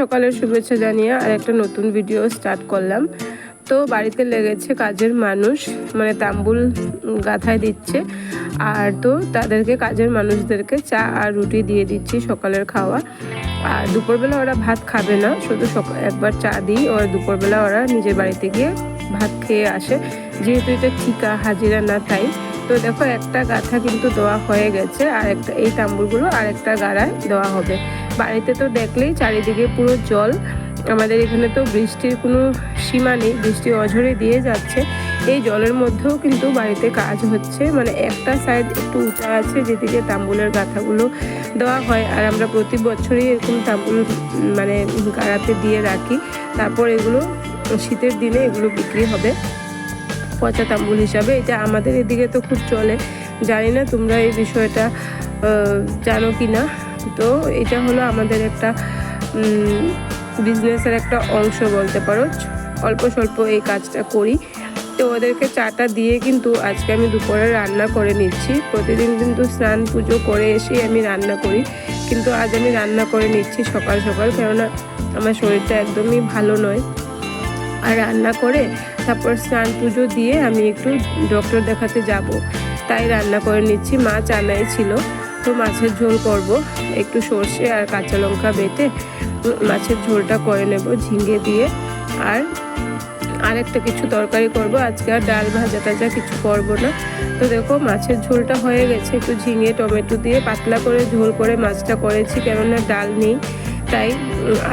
সকালের শুভেচ্ছা জানিয়ে আর একটা নতুন ভিডিও স্টার্ট করলাম। তো বাড়িতে লেগেছে কাজের মানুষ মানে তাম্বুল গাথায় দিচ্ছে। আর তো তাদেরকে কাজের মানুষদেরকে চা আর রুটি দিয়ে দিচ্ছি সকালের খাওয়া। আর দুপুরবেলা ওরা ভাত খাবে না, শুধু একবার চা দিই। ওরা দুপুরবেলা ওরা নিজের বাড়িতে গিয়ে ভাত খেয়ে আসে। যেহেতু এটা ঠিকা, হাজিরা না তাই। তো দেখো একটা গাথা কিন্তু দেওয়া হয়ে গেছে, আর একটা এই তাম্বুলগুলো আর একটা গাড়ায় দেওয়া হবে। বাড়িতে তো দেখলেই চারিদিকে পুরো জল। আমাদের এখানে তো বৃষ্টির কোনো সীমা নেই, বৃষ্টি অঝরে দিয়ে যাচ্ছে। এই জলের মধ্যেও কিন্তু বাড়িতে কাজ হচ্ছে। মানে একটা সাইড একটু উঁচা আছে, যেদিকে তাম্বুলের গাথাগুলো দেওয়া হয়। আর আমরা প্রতি বছরই এরকম তাম্বুল মানে গাড়াতে দিয়ে রাখি। তারপর এগুলো শীতের দিনে এগুলো বিক্রি হবে পচা তাম্বুল হিসাবে। এটা আমাদের এদিকে তো খুব চলে। জানি না তোমরা এই বিষয়টা জানো কি না তো এটা হলো আমাদের একটা বিজনেসের একটা অংশ বলতে পারো। অল্প স্বল্প এই কাজটা করি। তো ওদেরকে চাটা দিয়ে কিন্তু আজকে আমি দুপুরে রান্না করে নিচ্ছি। প্রতিদিন কিন্তু স্নান পুজো করে এসেই আমি রান্না করি। কিন্তু আজ আমি রান্না করে নিচ্ছি সকাল সকাল, কেননা আমার শরীরটা একদমই ভালো নয়। আর রান্না করে তারপর স্নান পুজো দিয়ে আমি একটু ডক্টর দেখাতে যাব। তাই রান্না করে নিচ্ছি মাছ আনাই ছিল। তো মাছের ঝোল করব। একটু সর্ষে আর কাঁচা লঙ্কা বেটে মাছের ঝোলটা করে নেব ঝিঙে দিয়ে। আর আর একটা কিছু তরকারি করব। আজকে আর ডাল ভাজা টাজা কিছু করব না। তো দেখো মাছের ঝোলটা হয়ে গেছে। একটু ঝিঙে, টমেটো দিয়ে পাতলা করে ঝোল করে মাছটা করেছি, কেননা ডাল নেই। তাই,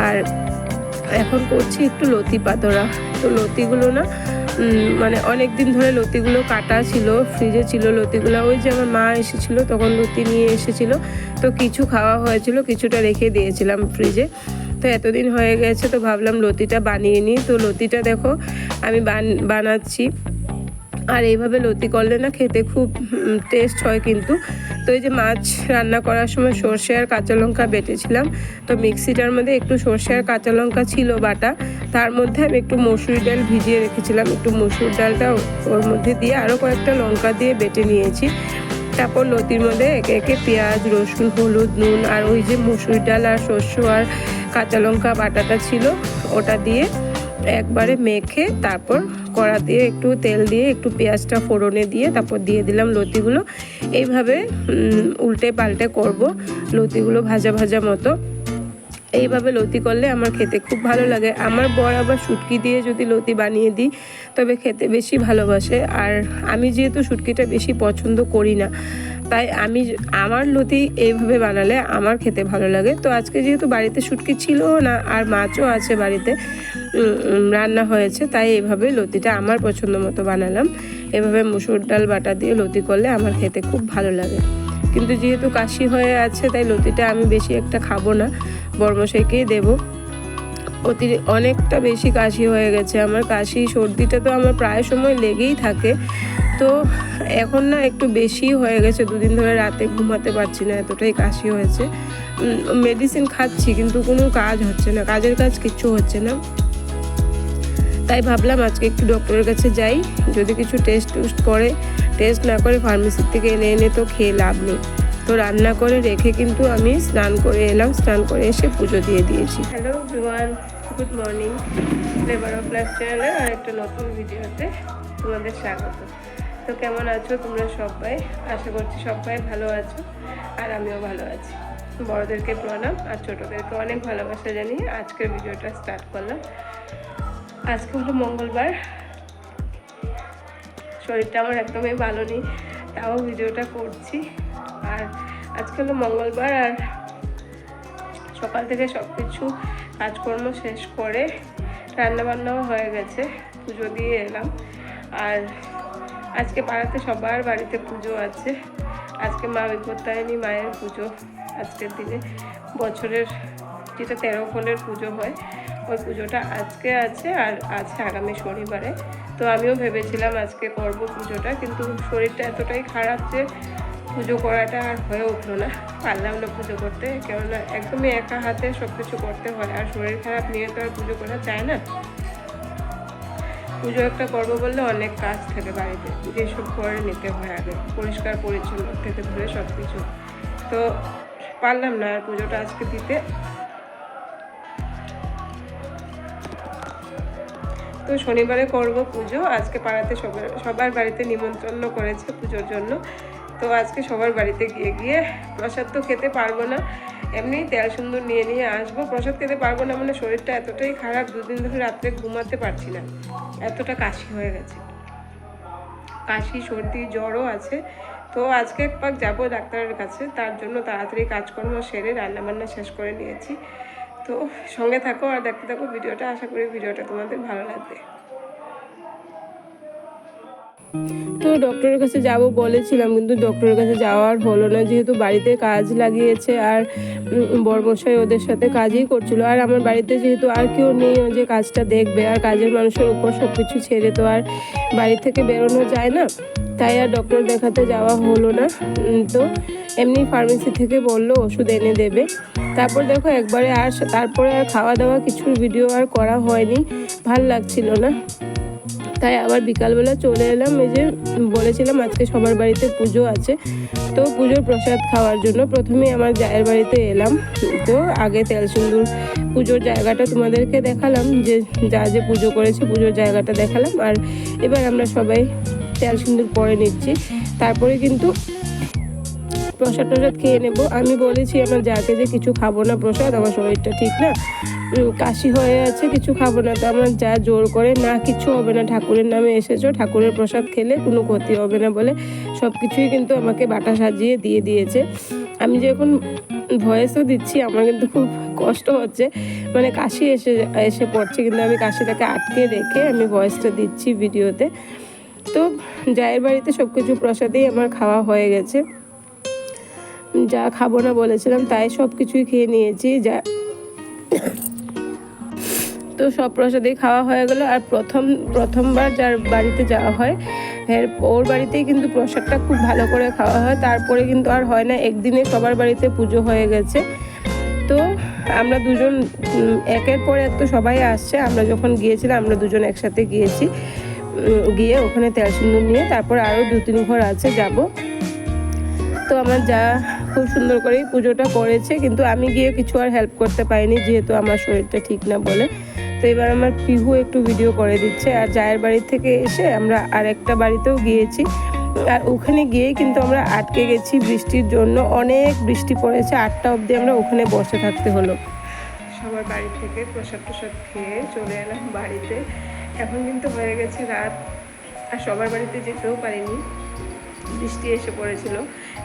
আর এখন করছি একটু লতি পাতোড়া। তো লতিগুলো না মানে অনেক দিন ধরে লতিগুলো কাটা ছিল, ফ্রিজে ছিল লতিগুলো। ওই যে আমার মা এসেছিল, তখন লতি নিয়ে এসেছিল। তো কিছু খাওয়া হয়েছিল, কিছুটা রেখে দিয়েছিলাম ফ্রিজে। তো এতদিন হয়ে গেছে, তো ভাবলাম লতিটা বানিয়ে নিই। তো লতিটা দেখো, আমি বান- বানাচ্ছি। আর এইভাবে লতি করলে না খেতে খুব টেস্ট হয় কিন্তু। তো এই যে মাছ রান্না করার সময় সর্ষে আর কাঁচা লঙ্কা বেটেছিলাম। তো মিক্সিটার মধ্যে একটু সর্ষে আর কাঁচা লঙ্কা ছিল বাটা। তার মধ্যে আমি একটু মসুর ডাল ভিজিয়ে রেখেছিলাম। একটু মসুর ডালটা ওর মধ্যে দিয়ে আরও কয়েকটা লঙ্কা দিয়ে বেটে নিয়েছি। তারপর লতির মধ্যে একে একে পেঁয়াজ, রসুন, হলুদ, নুন আর ওই যে মসুর ডাল আর শস্য আর কাঁচা লঙ্কা বাটাটা ছিল, ওটা দিয়ে একবারে মেখে তারপর কড়া দিয়ে একটু তেল দিয়ে, একটু পেঁয়াজটা ফোড়নে দিয়ে তারপর দিয়ে দিলাম লতিগুলো। এইভাবে উল্টে পাল্টে করব লতিগুলো ভাজা ভাজা মতো। এইভাবে লতি করলে আমার খেতে খুব ভালো লাগে। আমার বর আবার শুটকি দিয়ে যদি লতি বানিয়ে দিই, তবে খেতে বেশি ভালোবাসে। আর আমি যেহেতু শুটকিটা বেশি পছন্দ করি না, তাই আমি আমার লতি এইভাবে বানালে আমার খেতে ভালো লাগে। তো আজকে যেহেতু বাড়িতে শুটকি ছিল না, আর মাছও আছে বাড়িতে রান্না হয়েছে, তাই এইভাবে লতিটা আমার পছন্দ মতো বানালাম। এভাবে মুসুর ডাল, বাটা দিয়ে লতি করলে আমার খেতে খুব ভালো লাগে। কিন্তু যেহেতু কাশি হয়ে আছে, তাই লতিটা আমি বেশি একটা খাব না। বর্মশাইকেই দেবো। অতি অনেকটা বেশি কাশি হয়ে গেছে। আমার কাশি, সর্দিটা তো আমার প্রায় সময় লেগেই থাকে। তো এখন না একটু বেশি হয়ে গেছে। দুদিন ধরে রাতে ঘুমাতে পারছি না, এতটাই কাশি হয়েছে। মেডিসিন খাচ্ছি, কিন্তু কোনো কাজ হচ্ছে না। কাজের কাজ কিচ্ছু হচ্ছে না। তাই ভাবলাম আজকে একটু ডক্টরের কাছে যাই। যদি কিছু টেস্ট টুস্ট করে টেস্ট না করে ফার্মেসির থেকে এনে এনে তো খেয়ে লাভ নেই। তো রান্না করে রেখে কিন্তু আমি স্নান করে এলাম, স্নান করে এসে পুজো দিয়ে দিয়েছি। Hello V one good morning flavour of life চ্যানেলের আর একটা নতুন ভিডিওতে তোমাদের স্বাগত। তো কেমন আছো তোমরা সবাই? আশা করছি সবাই ভালো আছো আর আমিও ভালো আছি। বড়দেরকে প্রণাম আর ছোটোদেরকে অনেক ভালোবাসা জানিয়ে আজকের ভিডিওটা স্টার্ট করলাম। আজকে হলো মঙ্গলবার। শরীরটা আমার একদমই ভালো নেই, তাও ভিডিওটা করছি। আর আজকে হলো মঙ্গলবার আর সকাল থেকে সব কিছু কাজকর্ম শেষ করে রান্নাবান্নাও হয়ে গেছে, পুজো দিয়ে এলাম। আর আজকে পাড়াতে সবার বাড়িতে পুজো আছে। আজকে মা বিপত্তায়নী মায়ের পুজো। আজকের দিনে বছরের যেটা তেরো ফোনের পুজো হয় ওই পুজোটা আজকে আছে আর আছে আগামী শনিবারে। তো আমিও ভেবেছিলাম আজকে করব পুজোটা, কিন্তু শরীরটা এতটাই খারাপ যে পুজো করাটা আর হয়ে উঠল না। পারলাম না পুজো করতে, কেননা একদমই একা হাতে সব কিছু করতে হয়, আর শরীর খারাপ নিয়ে তো আর পুজো করা যায় না। পুজো একটা করব বললে অনেক কাজ থাকে বাড়িতে, যেসব করে নিতে হয় আগে, পরিষ্কার পরিচ্ছন্ন থেকে ধরে সব কিছু তো পারলাম না আর পুজোটা আজকে দিতে। তো শনিবারে করব পুজো। আজকে পাড়াতে সবার সবার বাড়িতে নিমন্ত্রণ করেছে পুজোর জন্য। তো আজকে সবার বাড়িতে গিয়ে গিয়ে প্রসাদ তো খেতে পারব না। এমনি তেল সুন্দর নিয়ে নিয়ে আসব। প্রসাদ খেতে পারব না মানে শরীরটা এতটাই খারাপ, দুদিন ধরে রাত্রে ঘুমাতে পারছি না। এতটা কাশি হয়ে গেছে। কাশি, সর্দি, জ্বরও আছে। তো আজকে এক পাক যাব ডাক্তারের কাছে। তার জন্য তাড়াতাড়ি কাজকর্ম সেরে রান্নাবান্না শেষ করে নিয়েছি। তো সঙ্গে থাকো আর দেখতে থাকো ভিডিওটা। আশা করি ভিডিওটা তোমাদের ভালো লাগবে। তো ডক্টরের কাছে যাব বলেছিলাম কিন্তু ডক্টরের কাছে যাওয়ার হলো না। যেহেতু বাড়িতে কাজ লাগিয়েছে আর উম, বড়মশাই ওদের সাথে কাজই করছিল। আর আমার বাড়িতে যেহেতু আর কেউ নেই যে কাজটা দেখবে। আর কাজের মানুষের উপর সব কিছু ছেড়ে তো আর বাড়ি থেকে বেরোনো যায় না। তাই আর ডক্টর দেখাতে যাওয়া হলো না তো এমনি ফার্মেসি থেকে বলল, ওষুধ এনে দেবে। তারপর দেখো একবারে আর তারপরে আর খাওয়া দাওয়া কিছুর ভিডিও আর করা হয়নি। ভালো লাগছিল না। তাই আবার বিকালবেলা চলে এলাম। এই যে বলেছিলাম, আজকে সবার বাড়িতে পুজো আছে। তো পুজোর প্রসাদ খাওয়ার জন্য প্রথমেই আমার জায়ের বাড়িতে এলাম। তো আগে তেল সিন্দুর পুজোর জায়গাটা তোমাদেরকে দেখালাম, যে যা যে পুজো করেছে পুজোর জায়গাটা দেখালাম। আর এবার আমরা সবাই তেল সিন্দুর পরে নিচ্ছি। তারপরে কিন্তু প্রসাদ টসাদ খেয়ে নেব। আমি বলেছি, আমার যাকে যে কিছু খাব না প্রসাদ, আমার শরীরটা ঠিক না। কাশি হয়ে আছে, কিছু খাব না। তো আমার যা জোর করে, না, কিছু হবে না, ঠাকুরের নামে এসেছ, ঠাকুরের প্রসাদ খেলে কোনো ক্ষতি হবে না বলে সব কিছুই কিন্তু আমাকে বাটা সাজিয়ে দিয়ে দিয়েছে। আমি যখন ভয়েসও দিচ্ছি, আমার কিন্তু খুব কষ্ট হচ্ছে। মানে কাশি এসে এসে পড়ছে, কিন্তু আমি কাশিটাকে আটকে রেখে আমি ভয়েসটা দিচ্ছি ভিডিওতে। তো জায়ের বাড়িতে সব কিছু প্রসাদেই আমার খাওয়া হয়ে গেছে। যা খাব না বলেছিলাম, তাই সব কিছুই খেয়ে নিয়েছি, যা তো সব প্রসাদেই খাওয়া হয়ে গেল। আর প্রথম, প্রথমবার যার বাড়িতে যাওয়া হয়, এর ওর বাড়িতেই কিন্তু প্রসাদটা খুব ভালো করে খাওয়া হয়। তারপরে কিন্তু আর হয় না, একদিনে সবার বাড়িতে পুজো হয়ে গেছে। তো আমরা দুজন একের পর এক তো সবাই আসছে। আমরা যখন গিয়েছিলাম, আমরা দুজন একসাথে গিয়েছি। গিয়ে ওখানে তেল সিন্দুর নিয়ে তারপর আরও দু তিন ঘর আছে, যাব। তো আমার যা খুব সুন্দর করেই পুজোটা করেছে, কিন্তু আমি গিয়ে কিছু আর হেল্প করতে পারিনি, যেহেতু আমার শরীরটা ঠিক না বলে। তো এবার আমার পিহু একটু ভিডিও করে দিচ্ছে, আর জায়ের বাড়ি থেকে এসে আমরা আরেকটা বাড়িতেও গিয়েছি। আর ওখানে গিয়ে কিন্তু আমরা আটকে গেছি বৃষ্টির জন্য, অনেক বৃষ্টি পড়েছে, আটটা অবধি আমরা ওখানে বসে থাকতে হলো। সবার বাড়ি থেকে প্রসাদ প্রসাদ খেয়ে চলে এলাম বাড়িতে। এখন কিন্তু হয়ে গেছে রাত, আর সবার বাড়িতে যেতেও পারিনি। বৃষ্টি এসে পড়েছিল।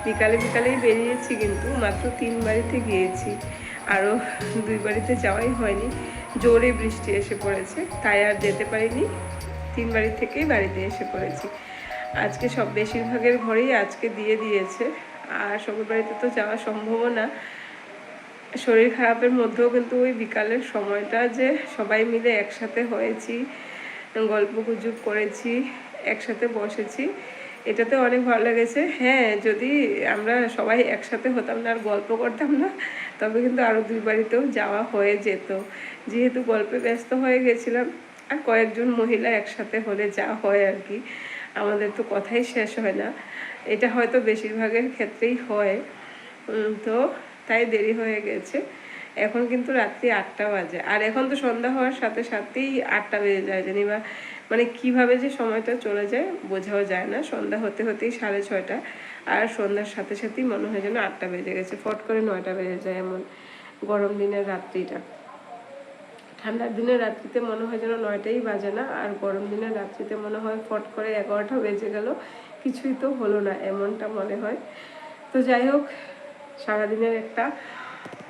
বিকালে বিকালেই বেরিয়েছি কিন্তু মাত্র তিন বাড়িতে গিয়েছি। আরও দুই বাড়িতে যাওয়াই হয়নি। জোরে বৃষ্টি এসে পড়েছে, তাই আর যেতে পারিনি। তিন বাড়ি থেকেই বাড়িতে এসে পড়েছি। আজকে সব বেশিরভাগের ঘরেই আজকে দিয়ে দিয়েছে। আর সবার বাড়িতে তো যাওয়া সম্ভবও না। শরীর খারাপের মধ্যেও কিন্তু ওই বিকালের সময়টা যে সবাই মিলে একসাথে হয়েছি গল্প গুজব করেছি, একসাথে বসেছি এটাতে অনেক ভালো লেগেছে। হ্যাঁ যদি আমরা সবাই একসাথে হতাম না আর গল্প করতাম না, তবে কিন্তু আরও দুই বাড়িতেও যাওয়া হয়ে যেত। যেহেতু গল্পে ব্যস্ত হয়ে গেছিলাম, আর কয়েকজন মহিলা একসাথে হলে যা হয় আর কি, আমাদের তো কথাই শেষ হয় না। এটা হয়তো বেশিরভাগের ক্ষেত্রেই হয়। তো তাই দেরি হয়ে গেছে। এখন কিন্তু রাত্রি আটটা বাজে। আর এখন তো সন্ধ্যা হওয়ার সাথে সাথেই আটটা বেজে যায়, জানি বা মানে কীভাবে যে সময়টা চলে যায় বোঝাও যায় না। সন্ধ্যা হতে হতেই সাড়ে ছয়টা আর সন্ধ্যার সাথে সাথেই মনে হয় যেন আটটা বেজে গেছে। ফট করে নয়টা বেজে যায় এমন গরম দিনের রাত্রিটা। ঠান্ডার দিনের রাত্রিতে মনে হয় যেন নয়টাই বাজে না আর গরম দিনের রাত্রিতে মনে হয় ফট করে এগারোটা বেজে গেল। কিছুই তো হলো না এমনটা মনে হয়। তো যাই হোক, সারাদিনের একটা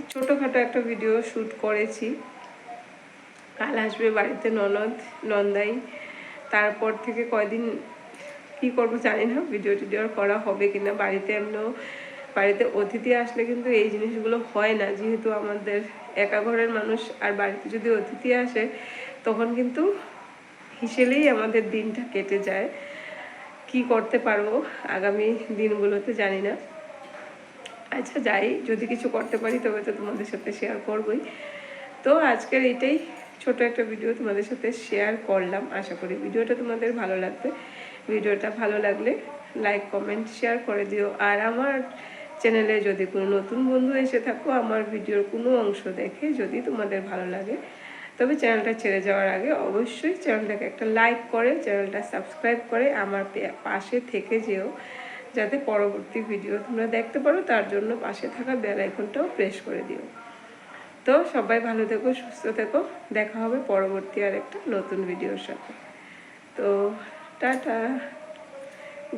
ছোটোখাটো একটা ভিডিও শ্যুট করেছি। কাল আসবে বাড়িতে ননদ, নন্দাই। তারপর থেকে কয়দিন কি করব জানি না ভিডিও টিডিও করা হবে কিনা, বাড়িতে এমনও বাড়িতে অতিথি আসলে কিন্তু এই জিনিসগুলো হয় না। যেহেতু আমাদের একা ঘরের মানুষ আর বাড়িতে যদি অতিথি আসে, তখন কিন্তু হিসেলেই আমাদের দিনটা কেটে যায়। কি করতে পারব আগামী দিনগুলোতে জানি না। আচ্ছা যাই, যদি কিছু করতে পারি তবে তো তোমাদের সাথে শেয়ার করবই। তো আজকের এটাই। ছোট একটা ভিডিও তোমাদের সাথে শেয়ার করলাম। আশা করি ভিডিওটা তোমাদের ভালো লাগবে। ভিডিওটা ভালো লাগলে লাইক কমেন্ট শেয়ার করে দিও। আর আমার চ্যানেলে যদি কোনো নতুন বন্ধু এসে থাকো, আমার ভিডিওর কোনো অংশ দেখে যদি তোমাদের ভালো লাগে, তবে চ্যানেলটা ছেড়ে যাওয়ার আগে অবশ্যই চ্যানেলটাকে একটা লাইক করে চ্যানেলটা সাবস্ক্রাইব করে আমার পাশে থেকে যেও। যাতে পরবর্তী ভিডিও তোমরা দেখতে পারো, তার জন্য পাশে থাকা বেল আইকনটাও প্রেস করে দিও। তো সবাই ভালো থেকো, সুস্থ থেকো। দেখা হবে পরবর্তী আর একটা নতুন ভিডিওর সাথে। তো টাটা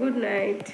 গুড নাইট